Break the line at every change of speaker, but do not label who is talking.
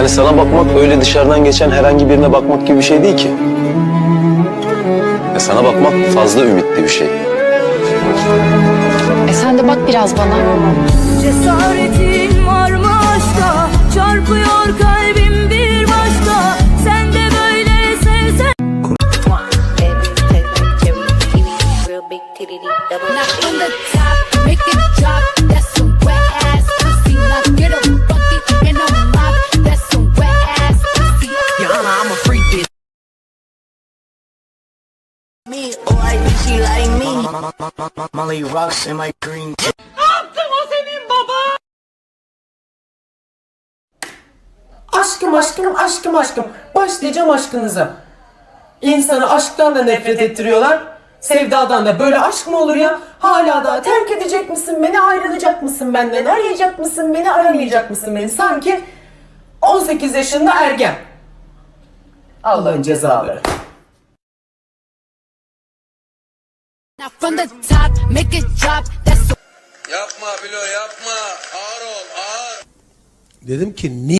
Yani sana bakmak öyle dışarıdan geçen herhangi birine bakmak gibi bir şey değil ki. Ya sana bakmak fazla ümitli bir şey.
E sen de bak biraz bana.
Cesaretin var mı aşka Çarpıyor kalbim bir başka Sen de böyle sevsen
Now from the top, make it drop.
Me, oh, I think she like me. Molly rocks in my green tea.
Aşkım aşkım aşkım aşkım. Başlayacağım aşkınıza. İnsanı aşktan da nefret ettiriyorlar. Sevdadan da böyle aşk mı olur ya? Hala da terk edecek misin beni, ayrılacak mısın benden, arayacak mısın beni, aramayacak mısın beni? Sanki 18 yaşında ergen. Allah'ın cezaları.
From the top, make it drop. That's some
Yapma Bilo yapma. Ağır ol ağır.
Dedim ki niye?